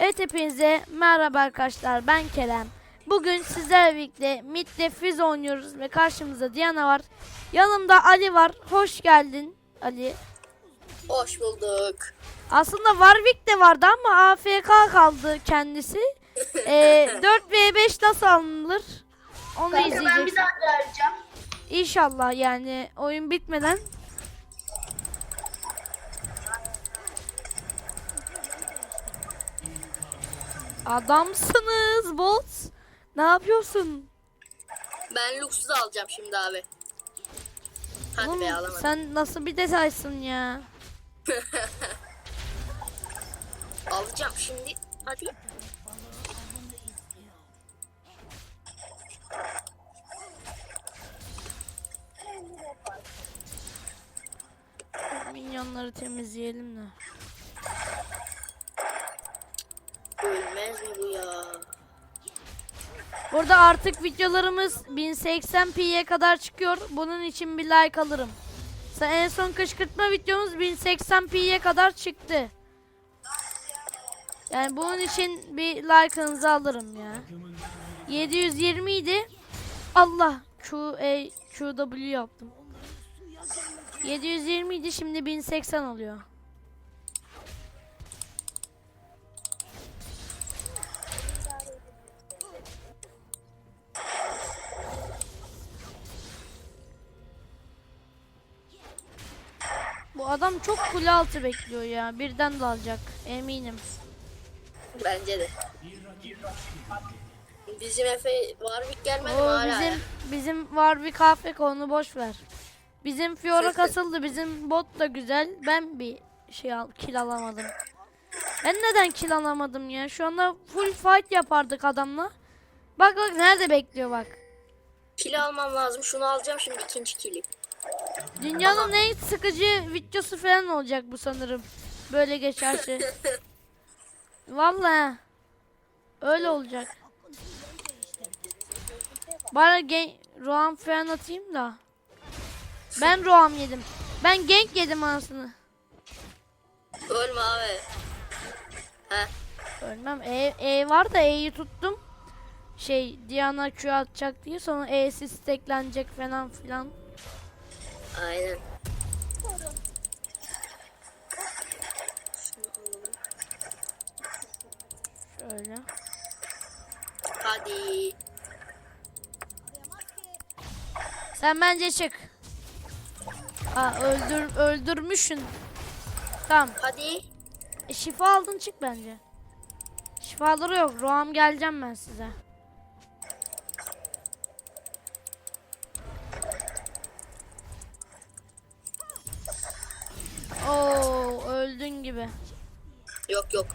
Evet hepinize merhaba arkadaşlar ben Kerem. Bugün sizlerle birlikte Mid'de Fizz oynuyoruz ve karşımızda Diana var. Yanımda Ali var. Hoş geldin Ali. Hoş bulduk. Aslında Warwick de vardı ama AFK kaldı kendisi. Ee, 4v5 nasıl alınır? Onu Kanka ben bir izleyeceksin. daha arayacağım. İnşallah yani oyun bitmeden. Adamsınız Bolt. Ne yapıyorsun? Ben da alacağım şimdi abi. Hadi Oğlum, be alamadım. sen nasıl bir detaysın ya? Alacağım şimdi. Hadi. Minyonları temizleyelim de. Ölmez mi bu ya? Burada artık videolarımız 1080p'ye kadar çıkıyor. Bunun için bir like alırım. En son kışkırtma videomuz 1080p'ye kadar çıktı. Yani bunun için bir like'ınızı alırım ya. 720 idi. Allah Q E Q W yaptım. 720 idi şimdi 1080 oluyor. Adam çok kule altı bekliyor ya. Birden de alacak eminim. Bence de. Bizim Efe Warwick gelmedi mi O hala? ya? bizim bizim var bir kahve onu boş ver. Bizim Fiora kasıldı. Bizim bot da güzel. Ben bir şey al, kill alamadım. Ben neden kill alamadım ya? Şu anda full fight yapardık adamla. Bak bak nerede bekliyor bak. Kill almam lazım. Şunu alacağım şimdi ikinci kili. Dünyanın en sıkıcı videosu falan olacak bu sanırım. Böyle geçerse. Vallahi. Öyle olacak. Bana gen Roam falan atayım da. Ben Roam yedim. Ben gank yedim anasını. Ölme abi. Heh. Ölmem. E, e var da E'yi tuttum. Şey Diana Q atacak diye sonra E'si steklenecek falan filan. Aynen. Şöyle. Hadi. Sen bence çık. Ha öldür öldürmüşsün. Tamam. Hadi. E, şifa aldın çık bence. Şifaları yok. Roam geleceğim ben size. Oo öldün gibi. Yok yok.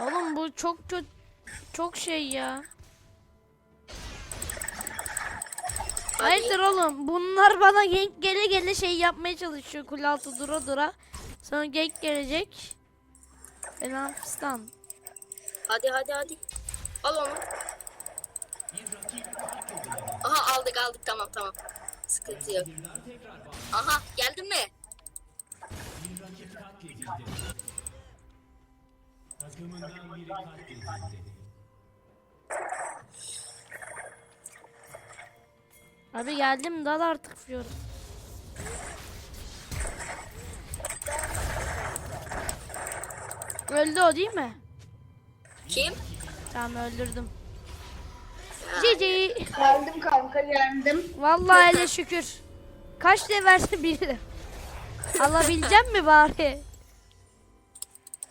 Oğlum bu çok kötü çok şey ya. Hayırdır oğlum? Bunlar bana gank gele gele şey yapmaya çalışıyor kule altı dura dura. Sonra gank gelecek. Falan fistan. Hadi hadi hadi. Al onu. Aha aldık aldık tamam tamam. Sıkıntı yok. Aha geldin mi? Abi geldim dal artık Fiora. Öldü o değil mi? Kim? Tamam öldürdüm. Cici. Geldim kanka geldim. Vallahi hele şükür. Kaç versin bilirim. Alabileceğim mi bari?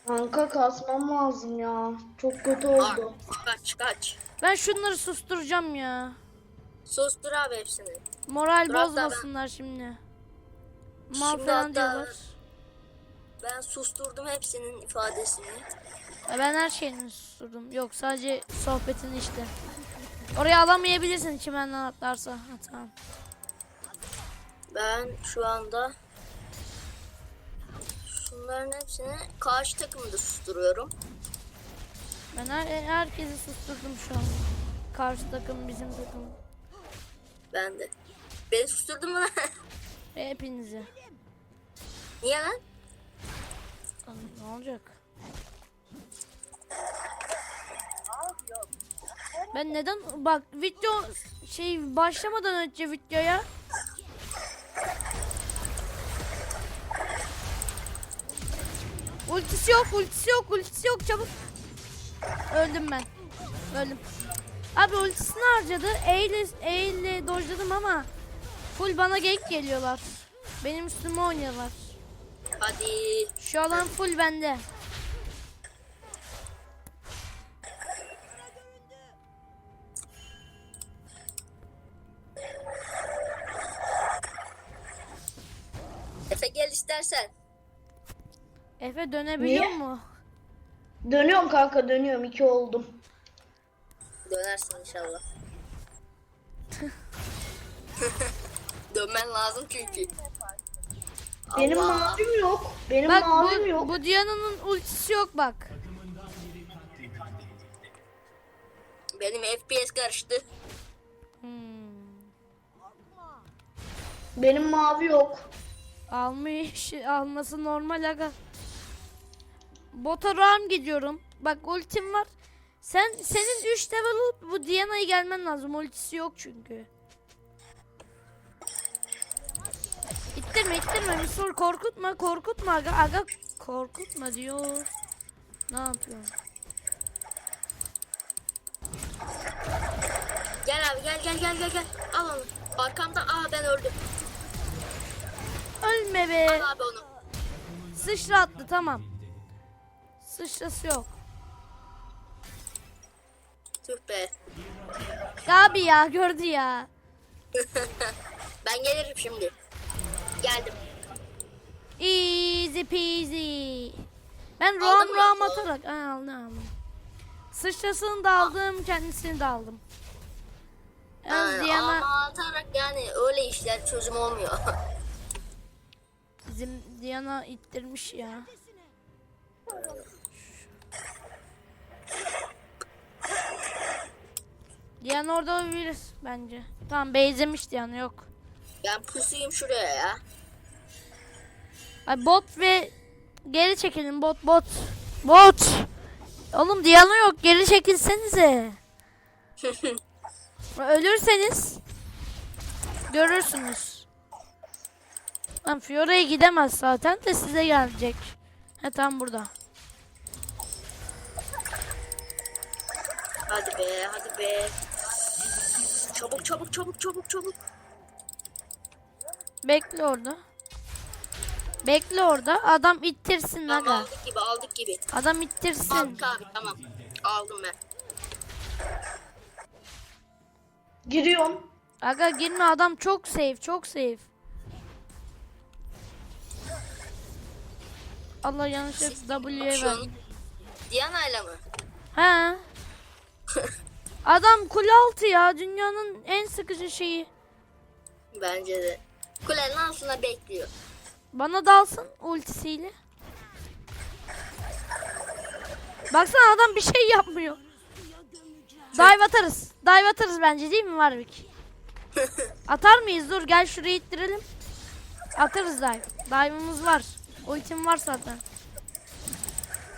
Kanka kasmam lazım ya. Çok kötü oldu. kaç kaç. Ben şunları susturacağım ya. Sustur abi hepsini. Moral Dur hatta bozmasınlar şimdi. Mal Şimdi falan hatta- diyorlar. Ben susturdum hepsinin ifadesini. Ben her şeyini susturdum. Yok sadece sohbetini işte. Oraya alamayabilirsin çimenden atlarsa. Ha, tamam. Ben şu anda şunların hepsini karşı takımda susturuyorum. Ben her, herkesi susturdum şu an. karşı takım bizim takım. Ben de. Beni susturdun mu lan? Hepinizi. Niye lan? Ne olacak? Ben neden bak video şey başlamadan önce videoya Ultisi yok, ultisi yok, ultisi yok çabuk. Öldüm ben. Öldüm. Abi ultisini harcadı. E ile, E dojladım ama full bana gank geliyorlar. Benim üstüme oynuyorlar. Hadi. Şu alan full bende. Efe gel istersen. Efe dönebiliyor Niye? mu? Dönüyorum kanka dönüyorum. iki oldum. Dönersin inşallah. Dönmen lazım çünkü. Benim Allah. mavim yok. Benim Bak mavim bu, yok. bu Diana'nın ultisi yok bak. Benim FPS karıştı. Hmm. Benim mavi yok. Almış, alması normal aga. Bota ram gidiyorum. Bak ultim var. Sen senin 3 level olup bu Diana'ya gelmen lazım. Ultisi yok çünkü. İttirme ittirme Misur korkutma korkutma aga aga korkutma diyor. Ne yapıyorsun? Gel abi gel gel gel gel gel. Al onu. Arkamda aa ben öldüm. Ölme be. Al abi onu. Sıçra attı tamam. Sıçrası yok. Tüh be. Abi ya gördü ya. ben gelirim şimdi. Geldim. Easy peasy. Ben roam roam atarak Aa, aldım aldım. Sıçrasını da aldım kendisini de aldım. Yalnız Yani Diana atarak yani öyle işler çözüm olmuyor. bizim Diana ittirmiş ya. Diana orada olabilir bence. Tamam beyzemiş Diana yok. Ben pusuyum şuraya ya. Ay bot ve geri çekilin bot bot. Bot. Oğlum Diana yok geri çekilsenize. Ölürseniz görürsünüz. Lan Fiora'ya gidemez zaten de size gelecek. He tam burada. hadi be hadi be. Çabuk çabuk çabuk çabuk çabuk. Bekle orada. Bekle orada. Adam ittirsin Tamam aga. aldık gibi aldık gibi. Adam ittirsin. Aldık abi tamam. Aldım ben. Giriyorum. Aga girme adam çok safe çok safe. Allah yanlışlıkla W'ye Şu ver. an Diana ile mi? He. Adam kule altı ya dünyanın en sıkıcı şeyi. Bence de. Kulenin altında bekliyor. Bana dalsın ultisiyle. Baksana adam bir şey yapmıyor. Dive atarız. Dive atarız bence değil mi Warwick? Atar mıyız? Dur gel şuraya ittirelim. Atarız dive. Dive'ımız var. Ultim var zaten.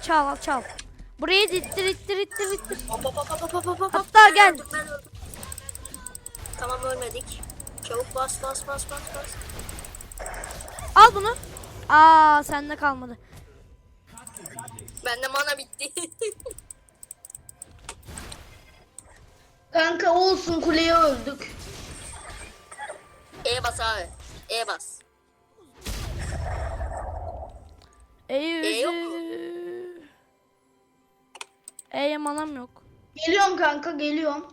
Çal al çal. Burayı ittir ittir ittir ittir. Hop hop hop hop hop hop hop. Hatta gel. Tamam ölmedik. Çabuk bas bas bas bas bas. Al bunu. Aa sende kalmadı. Bende mana bitti. Kanka olsun kuleye öldük. e bas abi. E bas. Ey E yok üzü. E'ye manam yok. Geliyorum kanka geliyorum.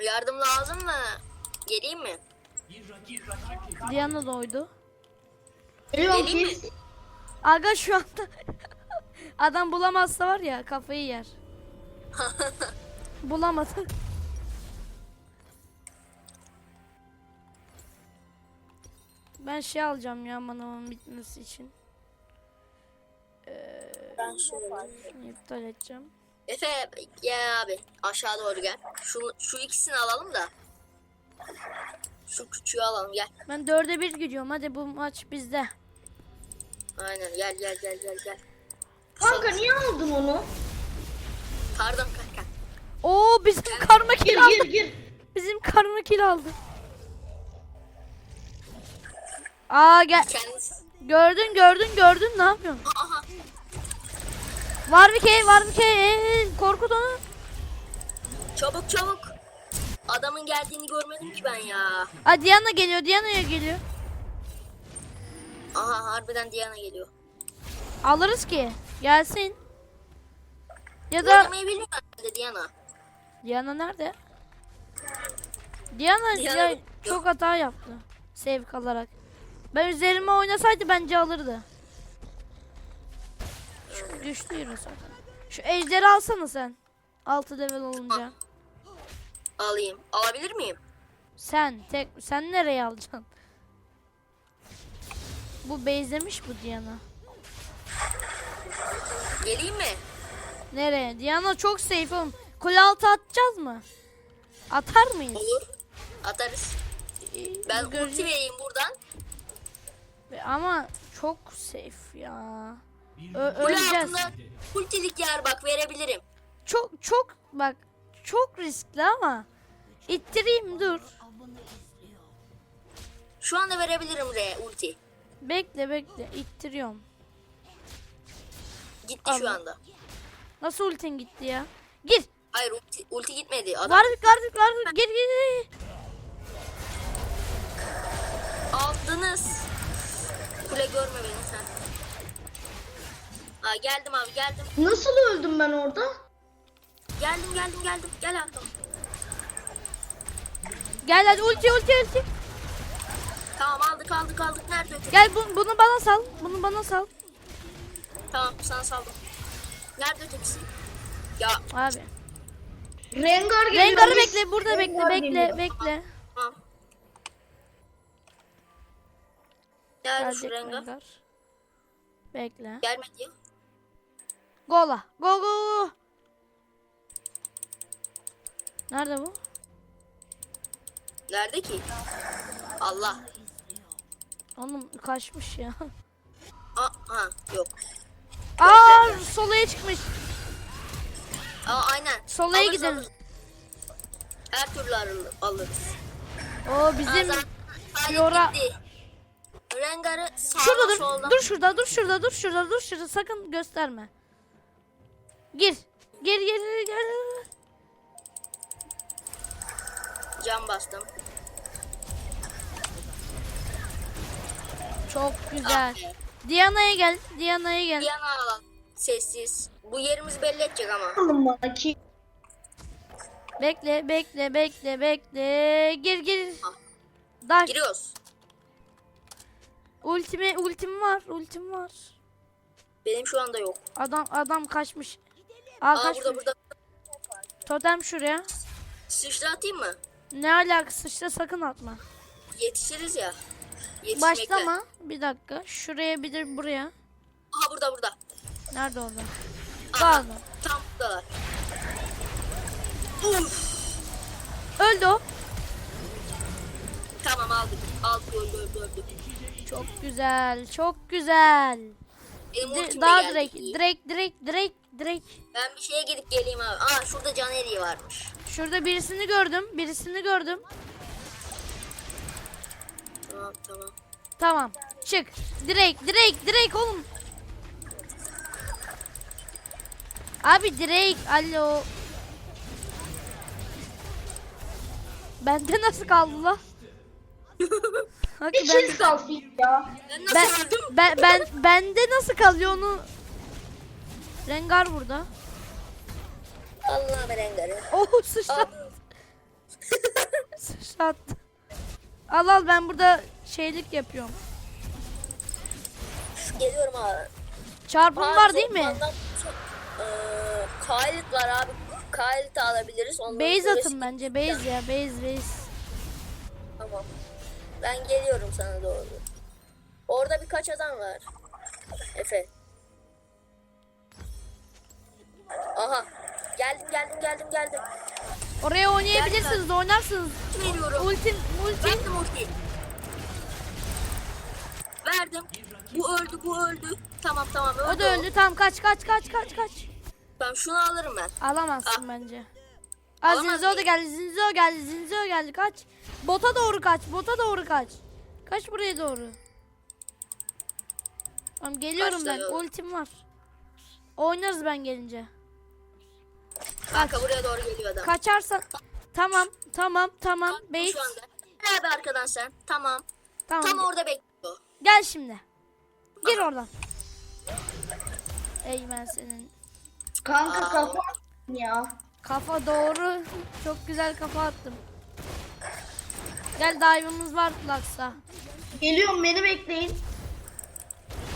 Yardım lazım mı? Geleyim mi? Diana doydu. Geliyorum Geleyim mi? Aga şu anda adam bulamazsa var ya kafayı yer. Bulamadı. Ben şey alacağım ya manamın bitmesi için. Ben şöyle. İptal edeceğim. Efe gel abi aşağı doğru gel. Şu, şu ikisini alalım da. Şu küçüğü alalım gel. Ben dörde bir gidiyorum. Hadi bu maç bizde. Aynen gel gel gel gel gel. Kanka niye aldın onu? Pardon kanka. Oo bizim karma Gir kill gir aldı. gir. Bizim karma kill aldı. Aa gel. Kendisi. Gördün gördün gördün ne yapıyorsun? Aha. Var bir key var bir key. Ee, korkut onu. Çabuk çabuk. Adamın geldiğini görmedim ki ben ya. Aa Diana geliyor Diana'ya geliyor. Aha harbiden Diana geliyor. Alırız ki. Gelsin. Ya da Oynamayı bilmiyor herhalde Diana. Diana nerede? Diana, Diana ya, yok. çok hata yaptı. Sev kalarak. Ben üzerime oynasaydı bence alırdı. Şu düştü yine zaten. Şu ejderi alsana sen. 6 level olunca. Alayım. Alabilir miyim? Sen tek sen nereye alacaksın? Bu bezlemiş bu Diana. Geleyim mi? Nereye? Diana çok safe oğlum. Kule altı atacağız mı? Atar mıyız? Olur. Atarız. Ee, Ben göreceğiz. ulti vereyim buradan. Ama çok safe ya. Ö- Kule öleceğiz. altında ultilik yer bak verebilirim. Çok çok bak çok riskli ama ittireyim dur. Şu anda verebilirim re ulti. Bekle bekle ittiriyorum. Gitti şu Allah. anda. Nasıl ultin gitti ya? Gir. Hayır ulti, ulti gitmedi. Adam Vardık vardık vardık. Gir gir gir. aldınız. Kule görme beni sen. Aa, geldim abi geldim. Nasıl öldüm ben orada? Geldim geldim geldim. Gel abi. Gel hadi ulti ulti ulti. Tamam aldık aldık aldık. Nerede öteki? Gel bu, bunu bana sal. Bunu bana sal. Tamam sana saldım. Nerede ötekisi? Ya Abi. Rengar geliyor. Rengar'ı bekle burada bekle Rengar bekle geliyor. bekle. tamam. Nerede şu rengar? Rengar. Bekle. Gelmedi ya. Gola. Go go go. Nerede bu? Nerede ki? Allah. Oğlum kaçmış ya. Aa, ha yok. Aa solaya çıkmış. Aa aynen. Solaya Alırız, gidelim. alırız. Her türlü alır- alırız. O Aa, bizim zaten Salih Fiora- gitti. Rengar'ı sağdan Şurada dur. soldan. Dur şurada, dur şurada, dur şurada, dur şurada. Sakın gösterme. Gir. Gir, gir, gir. gir. Cam bastım. Çok güzel. Ah. Diana'ya gel. Diana'ya gel. Diana alalım. Sessiz. Bu yerimizi belli edecek ama. Alın. Bekle, bekle, bekle, bekle. Gir, gir. Ah. Dar. Giriyoruz. Ultimi, ultim var, ultim var. Benim şu anda yok. Adam, adam kaçmış. Aa, Aa kaçmış. burada burada. Totem şuraya. Sıçra atayım mı? Ne alakası işte sakın atma. Yetişiriz ya. Yetişmekle. Başlama. Bir dakika. Şuraya bir de buraya. Aha burada burada. Nerede? Aha, Pardon. tam buradalar. Uf. Öldü o. Tamam aldık. Aldık öldü öldü öldü. Çok güzel, çok güzel. Benim Di- ultim de daha geldi. direkt, iyi. direkt, direkt, direkt, direkt. Ben bir şeye gidip geleyim abi. Aa şurada can eriği varmış. Şurada birisini gördüm, birisini gördüm. Tamam tamam. Tamam, çık. Direkt, direkt, direkt oğlum. Abi direkt, alo. Bende nasıl kaldı la? Hadi Bir ben, kill ya. Ben nasıl ben, öldüm? ben, ben, bende nasıl kalıyor onu? Rengar burada. Allah be rengarı. Oh sıçrattı. Sıçrattı. Al al ben burada şeylik yapıyorum. Geliyorum abi. Çarpım var değil mi? Eee Kaylık var abi. Kaylık da alabiliriz. Onların Base atın bence. Base ya. Base base. Tamam. Ben geliyorum sana doğru. Orada birkaç adam var. Efe. Aha. Geldim geldim geldim geldim. Oraya oynayabilirsiniz, oynarsınız. Veriyorum. Ultim, ultim. Verdim ultiyi. Verdim. Bu öldü bu öldü. Tamam tamam öldü. O da öldü. Tamam kaç kaç kaç kaç kaç. Tamam şunu alırım ben. Alamazsın Ah. bence. Aa Alamaz Zinzo da geldi. Zinzo geldi. Zinzo geldi. Kaç. Bota doğru kaç. Bota doğru kaç. Kaç buraya doğru. Tamam geliyorum ben. Kaçta? Ultim var. Oynarız ben gelince. Kanka buraya doğru geliyor adam. Kaçarsan tamam tamam tamam. Kanka Bait. Şu anda. Gel abi arkadan sen. Tamam. Tamam. Tam orada bekliyor. Gel şimdi. Gir oradan. Ey ben senin. Kanka Aa. kafa ya. Kafa doğru. Çok güzel kafa attım. Gel dive'ımız var Lux'a. Geliyorum beni bekleyin.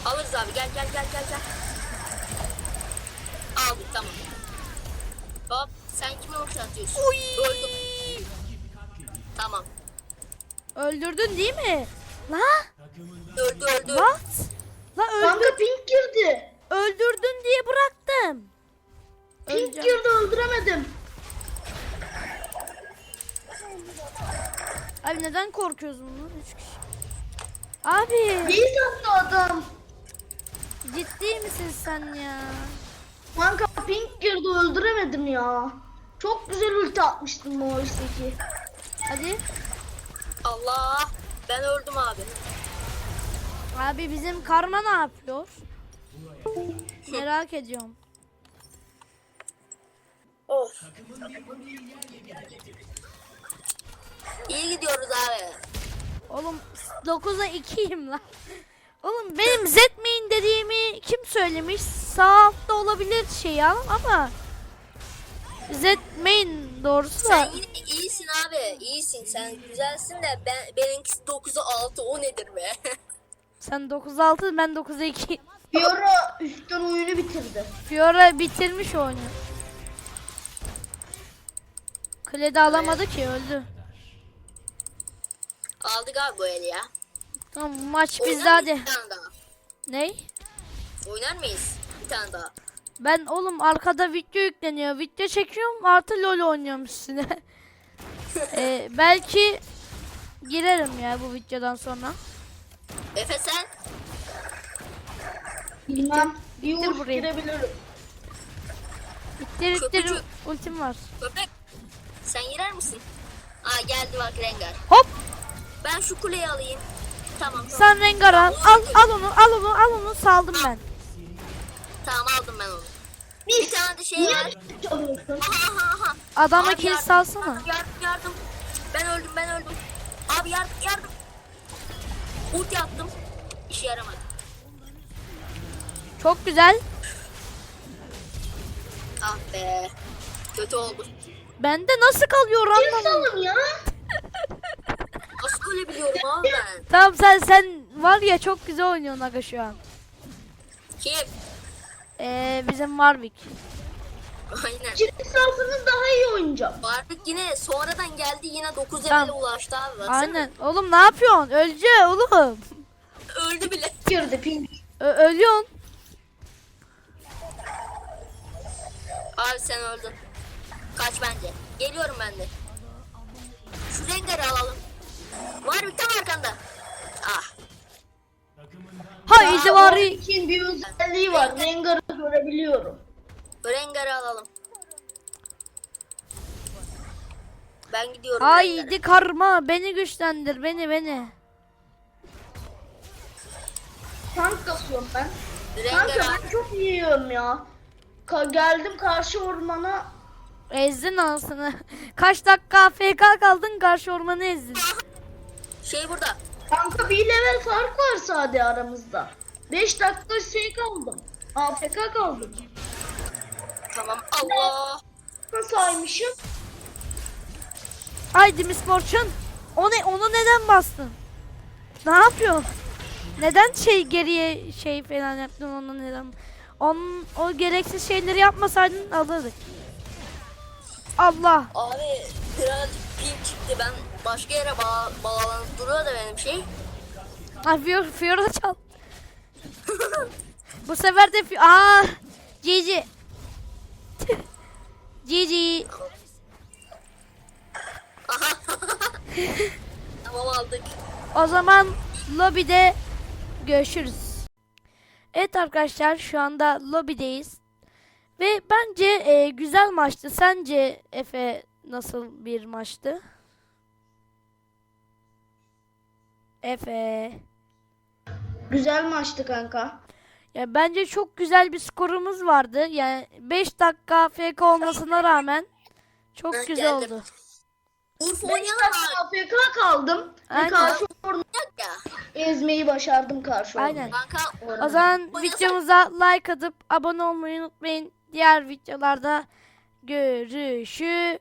Alırız abi gel gel gel gel gel. Aldık tamam. Sen kime ulti atıyorsun? Öldüm. Tamam. Öldürdün değil mi? La? Öldü öldü. What? La öldür, Kanka pink girdi. öldürdün diye bıraktım. Pink Öleceğim. girdi öldüremedim. Abi neden korkuyoruz bundan? Üç kişi. Abi İyi sattı adam. ciddi misin sen ya? Kanka pink girdi öldüremedim ya. Çok güzel ulti atmıştım o ki. Hadi. Allah. Ben öldüm abi. Abi bizim karma ne yapıyor? Merak ediyorum. Of. İyi gidiyoruz abi. Oğlum 9'a 2'yim lan. Oğlum benim Z dediğimi kim söylemiş? Sağ altta olabilir şey ya ama Main doğrusu da. Sen yine iyisin abi. İyisin. Sen güzelsin de ben benimkisi 9'a 6 o nedir be? Sen 9'a 6 ben 9'a 2. Fiora üstten oyunu bitirdi. Fiora bitirmiş oyunu. Klede alamadı ki öldü. Aldık abi bu eli ya. Tamam maç Oynar bizde mıyız hadi. Bir tane daha. Ney? Oynar mıyız? Bir tane daha. Ben oğlum arkada video yükleniyor. Video çekiyorum artı LoL oynuyorum üstüne. Ee, belki girerim ya bu videodan sonra. Efe sen? Bilmem. Bir vuruş burayı. girebilirim. İttir ittir Köpücük. ultim var. Köpek. Sen girer misin? Aa geldi bak Rengar. Hop Ben şu kuleyi alayım. Tamam tamam. sen Rengar al. Al, al onu al onu al onu saldım ben. Tamam aldım ben onu. Bir tane de şey Niye var. çalıyorsun? Aha aha Abi kill yardım, salsana. Yardım yardım. Ben öldüm ben öldüm. Abi yardım yardım. Ulti attım. İşe yaramadı. Çok güzel. Ah be. Kötü oldu. Bende nasıl kalıyor Bir anlamadım. salın ya. Nasıl ölebiliyorum abi ben? Tamam sen sen var ya çok güzel oynuyorsun aga şu an. Kim? Ee, bizim Warwick. Aynen. Çift salsanız daha iyi oynayacağım. Varlık yine sonradan geldi yine 9 Tamam. evele ulaştı abi. Baksana. Aynen. Oğlum ne yapıyorsun? Öleceksin oğlum. Öldü bile. Girdi pink. Ö- ölüyorsun. Abi sen öldün. Kaç bence. Geliyorum ben de. Şu Rengar'ı alalım. Varlık tam arkanda. Ah. Haydi var. Pink'in bir özelliği var. Rengar'ı görebiliyorum. Rengar'ı alalım. Ben gidiyorum. Rengar'a. Haydi karma beni güçlendir beni beni. Tank kasıyorum ben. Kanka Rengar ben çok iyiyim ya. Ka- geldim karşı ormana. Ezdin anasını. Kaç dakika AFK kaldın karşı ormanı ezdin. şey burada. Kanka bir level fark var sadece aramızda. 5 dakika şey kaldım. AFK kaldım. Tamam. Allah. Nasıl saymışım? Haydi Miss Fortune. O ne, onu neden bastın? Ne yapıyorsun? Neden şey geriye şey falan yaptın onu neden? Onun o gereksiz şeyleri yapmasaydın alırdık. Allah. Abi birazcık pil çıktı. Ben başka yere bağ bağlanıp duruyor da benim şey. Ha Fiora, Fiora çal. Bu sefer de Fi- Aa! GG. GG. Tamam aldık. O zaman lobide görüşürüz. Evet arkadaşlar şu anda lobideyiz. Ve bence e, güzel maçtı. Sence Efe nasıl bir maçtı? Efe. Güzel maçtı kanka. Ya bence çok güzel bir skorumuz vardı. Yani 5 dakika FK olmasına rağmen çok Ben güzel geldim. oldu. Urf 5 oynayalım dakika AFK kaldım. Aynen. Ve karşı ya. ezmeyi başardım karşı. Aynen. Kanka O zaman Oynasak- videomuza like atıp abone olmayı unutmayın. Diğer videolarda görüşürüz.